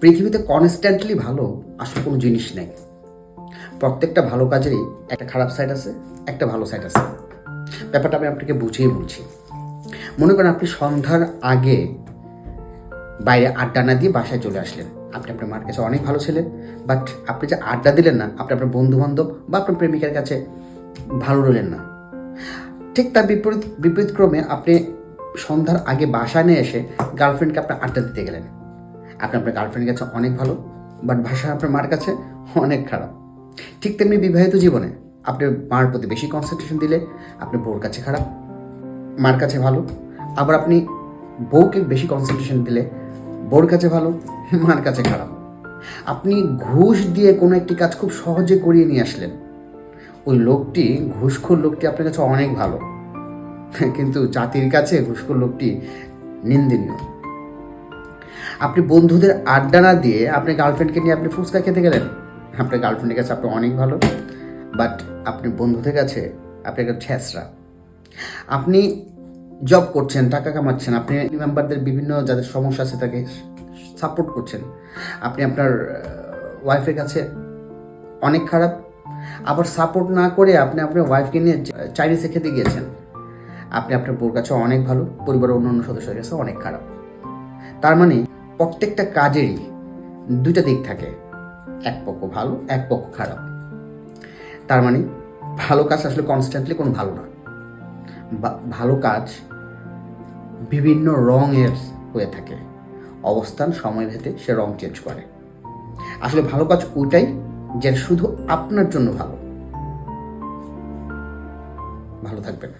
পৃথিবীতে কনস্ট্যান্টলি ভালো আসলে কোনো জিনিস নেই। প্রত্যেকটা ভালো কাজেরই একটা খারাপ সাইড আছে, একটা ভালো সাইড আছে। ব্যাপারটা আমি আপনাকে বুঝিয়ে বলছি। মনে করেন আপনি সন্ধ্যার আগে বাইরে আড্ডা না দিয়ে বাসায় চলে আসলেন। আপনি আপনার মার কাছে অনেক ভালো ছিলেন বাট আপনি যে আড্ডা দিলেন না, আপনি আপনার বন্ধু বান্ধব বা আপনার প্রেমিকার কাছে ভালো রইলেন না। ঠিক তার বিপরীত বিপরীত ক্রমে আপনি সন্ধ্যার আগে বাসায় নিয়ে এসে গার্লফ্রেন্ডকে আপনার আড্ডা দিতে গেলেন। আপনি আপনার গার্লফ্রেন্ডের কাছে অনেক ভালো বাট ভাষা আপনার মার কাছে অনেক খারাপ। ঠিক তেমনি বিবাহিত জীবনে আপনি মার প্রতি বেশি কনসেন্ট্রেশন দিলে আপনি বউর কাছে খারাপ, মার কাছে ভালো। আবার আপনি বউকে বেশি কনসেন্ট্রেশন দিলে বউর কাছে ভালো, মার কাছে খারাপ। আপনি ঘুষ দিয়ে কোনো একটি কাজ খুব সহজে করিয়ে নিয়ে আসলেন। ওই লোকটি, ঘুষখোর লোকটি আপনার কাছে অনেক ভালো। কিন্তু জাতির কাছে ঘুষখোর লোকটি নিন্দনীয়। আপনি বন্ধুদের আড্ডা না দিয়ে আপনি গার্লফ্রেন্ডকে নিয়ে আপনি ফুচকা খেতে গেলেন? আপনার গার্লফ্রেন্ডের কাছে আপনি অনেক ভালো বাট আপনি বন্ধুদের কাছে আপনি একটা ছ্যাঁচড়া আপনি জব করছেন, টাকা কামাচ্ছেন, আপনি মেম্বারদের বিভিন্ন যাদের সমস্যা আছে তাকে সাপোর্ট করছেন। আপনি আপনার ওয়াইফের কাছে অনেক খারাপ, আবার সাপোর্ট না করে আপনি আপনার ওয়াইফকে নিয়ে চাইনিজে খেতে গিয়েছেন। আপনি আপনার বউর কাছে অনেক ভালো, পরিবারের অন্য অন্য সদস্যের কাছে অনেক খারাপ। তার মানে প্রত্যেকটা কাজেরই দুইটা দিক থাকে। এক পক্ষ ভালো, এক পক্ষ খারাপ। তার মানে ভালো কাজ আসলে কনস্ট্যান্টলি কোনো ভালো না। ভালো কাজ বিভিন্ন রঙের হয়ে থাকে। অবস্থান, সময় ভেদে সে রং চেঞ্জ করে। আসলে ভালো কাজ ওইটাই যে শুধু আপনার জন্য ভালো। ভালো থাকবেন।